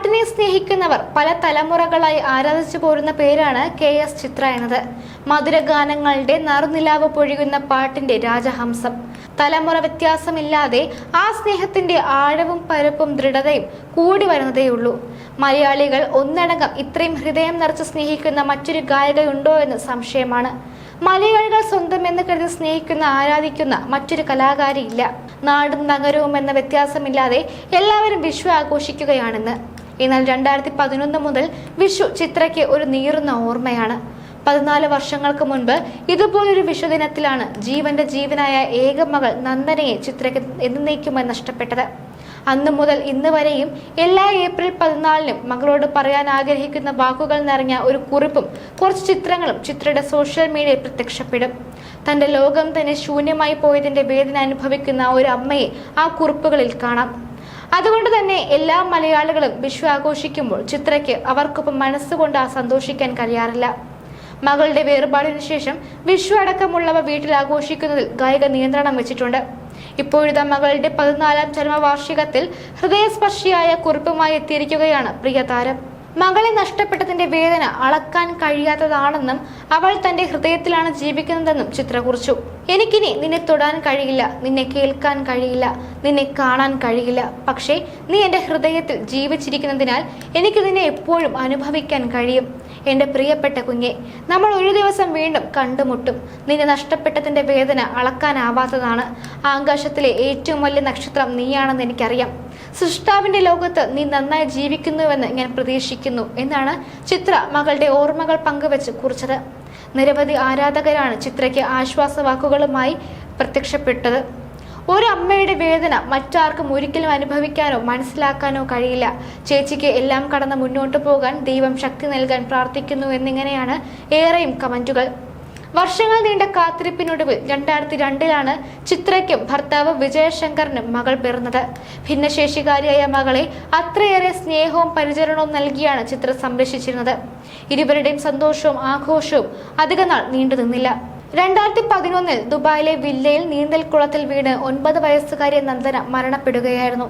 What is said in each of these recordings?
പാട്ടിനെ സ്നേഹിക്കുന്നവർ പല തലമുറകളായി ആരാധിച്ചു പോരുന്ന പേരാണ് കെ എസ് ചിത്ര എന്നത്. മധുരഗാനങ്ങളുടെ നറുനിലാവ് പൊഴിയുന്ന പാട്ടിന്റെ രാജഹംസം. തലമുറ വ്യത്യാസമില്ലാതെ ആ സ്നേഹത്തിന്റെ ആഴവും പരപ്പും ദൃഢതയും കൂടി വരുന്നതേയുള്ളൂ. മലയാളികൾ ഒന്നടങ്കം ഇത്രയും ഹൃദയം നിറച്ച് സ്നേഹിക്കുന്ന മറ്റൊരു ഗായികയുണ്ടോ എന്ന് സംശയമാണ്. മലയാളികൾ സ്വന്തം എന്ന് കരുതി സ്നേഹിക്കുന്ന ആരാധിക്കുന്ന മറ്റൊരു കലാകാരി ഇല്ല. നാടും നഗരവും എന്ന വ്യത്യാസമില്ലാതെ എല്ലാവരും വിഷു ആഘോഷിക്കുകയാണെന്ന്. എന്നാൽ രണ്ടായിരത്തി പതിനൊന്ന് മുതൽ വിഷു ചിത്രയ്ക്ക് ഒരു നീറുന്ന ഓർമ്മയാണ്. പതിനാല് വർഷങ്ങൾക്ക് മുൻപ് ഇതുപോലൊരു വിഷുദിനത്തിലാണ് ജീവന്റെ ജീവനായ ഏക മകൾ നന്ദനയെ ചിത്രയ്ക്ക് എന്നേക്കുമായി നഷ്ടപ്പെട്ടത്. അന്നു മുതൽ ഇന്ന് വരെയും എല്ലാ ഏപ്രിൽ പതിനാലിനും മകളോട് പറയാൻ ആഗ്രഹിക്കുന്ന വാക്കുകൾ നിറഞ്ഞ ഒരു കുറിപ്പും കുറച്ച് ചിത്രങ്ങളും ചിത്രയുടെ സോഷ്യൽ മീഡിയയിൽ പ്രത്യക്ഷപ്പെടും. തന്റെ ലോകം തന്നെ ശൂന്യമായി പോയതിന്റെ വേദന അനുഭവിക്കുന്ന ഒരു അമ്മയെ ആ കുറിപ്പുകളിൽ കാണാം. അതുകൊണ്ട് തന്നെ എല്ലാ മലയാളികളും വിഷു ആഘോഷിക്കുമ്പോൾ ചിത്രയ്ക്ക് അവർക്കൊപ്പം മനസ്സുകൊണ്ട് ആ സന്തോഷിക്കാൻ കഴിയാറില്ല. മകളുടെ വേർപാടിനു ശേഷം വിഷു അടക്കമുള്ളവ വീട്ടിൽ ആഘോഷിക്കുന്നതിൽ ഗായിക നിയന്ത്രണം വെച്ചിട്ടുണ്ട്. ഇപ്പോഴിതാ മകളുടെ പതിനാലാം ചരമവാർഷികത്തിൽ ഹൃദയസ്പർശിയായ കുറിപ്പുമായി എത്തിയിരിക്കുകയാണ് പ്രിയ താരം. മകളെ നഷ്ടപ്പെട്ടതിന്റെ വേദന അളക്കാൻ കഴിയാത്തതാണെന്നും അവൾ തന്റെ ഹൃദയത്തിലാണ് ജീവിക്കുന്നതെന്നും ചിത്ര കുറിച്ചു. എനിക്കിനി നിന്നെ തൊടാൻ കഴിയില്ല നിന്നെ കേൾക്കാൻ കഴിയില്ല നിന്നെ കാണാൻ കഴിയില്ല. പക്ഷേ നീ എന്റെ ഹൃദയത്തിൽ ജീവിച്ചിരിക്കുന്നതിനാൽ എനിക്ക് നിന്നെ എപ്പോഴും അനുഭവിക്കാൻ കഴിയും. എന്റെ പ്രിയപ്പെട്ട കുഞ്ഞെ നമ്മൾ ഒരു ദിവസം വീണ്ടും കണ്ടുമുട്ടും. നിന്നെ നഷ്ടപ്പെട്ടതിന്റെ വേദന അളക്കാനാവാത്തതാണ്. ആകാശത്തിലെ ഏറ്റവും വലിയ നക്ഷത്രം നീയാണെന്ന് എനിക്കറിയാം. സൃഷ്ടാവിന്റെ ലോകത്ത് നീ നന്നായി ജീവിക്കുന്നുവെന്ന് ഞാൻ പ്രതീക്ഷിക്കുന്നു എന്നാണ് ചിത്ര മകളുടെ ഓർമ്മകൾ പങ്കുവെച്ച് കുറിച്ചത്. നിരവധി ആരാധകരാണ് ചിത്രയ്ക്ക് ആശ്വാസവാക്കുകളുമായി പ്രത്യക്ഷപ്പെട്ടത്. ഒരു അമ്മയുടെ വേദന മറ്റാർക്കും ഒരിക്കലും അനുഭവിക്കാനോ മനസ്സിലാക്കാനോ കഴിയില്ല. ചേച്ചിക്ക് എല്ലാം കടന്ന് മുന്നോട്ട് പോകാൻ ദൈവം ശക്തി നൽകാൻ പ്രാർത്ഥിക്കുന്നു എന്നിങ്ങനെയാണ് ഏറെയും കമന്റുകൾ. വർഷങ്ങൾ നീണ്ട കാത്തിരിപ്പിനൊടുവിൽ രണ്ടായിരത്തി രണ്ടിലാണ് ചിത്രയ്ക്കും ഭർത്താവ് വിജയശങ്കറിനും മകൾ പിറന്നത്. ഭിന്നശേഷിക്കാരിയായ മകളെ അത്രയേറെ സ്നേഹവും പരിചരണവും നൽകിയാണ് ചിത്ര സംരക്ഷിച്ചിരുന്നത്. ഇരുവരുടെയും സന്തോഷവും ആഘോഷവും അധികനാൾ നീണ്ടു നിന്നില്ല. രണ്ടായിരത്തി പതിനൊന്നിൽ ദുബായിലെ വില്ലയിൽ നീന്തൽക്കുളത്തിൽ വീണ് ഒൻപത് വയസ്സുകാരി നന്ദന മരണപ്പെടുകയായിരുന്നു.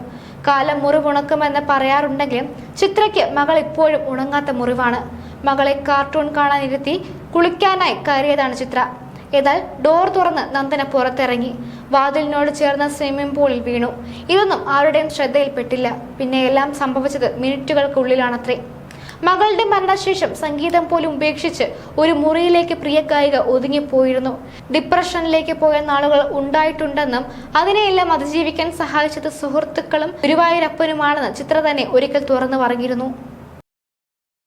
കാലം മുറിവുണക്കുമെന്ന് പറയാറുണ്ടെങ്കിലും ചിത്രയ്ക്ക് മകൾ ഇപ്പോഴും ഉണങ്ങാത്ത മുറിവാണ്. മകളെ കാർട്ടൂൺ കാണാനിരുത്തി കുളിക്കാനായി കയറിയതാണ് ചിത്ര. എന്നാൽ ഡോർ തുറന്ന് നന്ദന പുറത്തിറങ്ങി. വാതിലിനോട് ചേർന്ന സ്വിമ്മിംഗ് പൂളിൽ വീണു. ഇതൊന്നും ആരുടെയും ശ്രദ്ധയിൽപ്പെട്ടില്ല. പിന്നെ എല്ലാം സംഭവിച്ചത് മിനിറ്റുകൾക്കുള്ളിലാണത്രേ. മകളുടെ മരണശേഷം സംഗീതം പോലും ഉപേക്ഷിച്ച് ഒരു മുറിയിലേക്ക് പ്രിയ ഗായിക ഒതുങ്ങിപ്പോയിരുന്നു. ഡിപ്രഷനിലേക്ക് പോയ നാളുകൾ ഉണ്ടായിട്ടുണ്ടെന്നും അതിനെയെല്ലാം അതിജീവിക്കാൻ സഹായിച്ചത് സുഹൃത്തുക്കളും ഗുരുവായൂരപ്പനുമാണെന്ന് ചിത്ര തന്നെ ഒരിക്കൽ തുറന്നു പറഞ്ഞിരുന്നു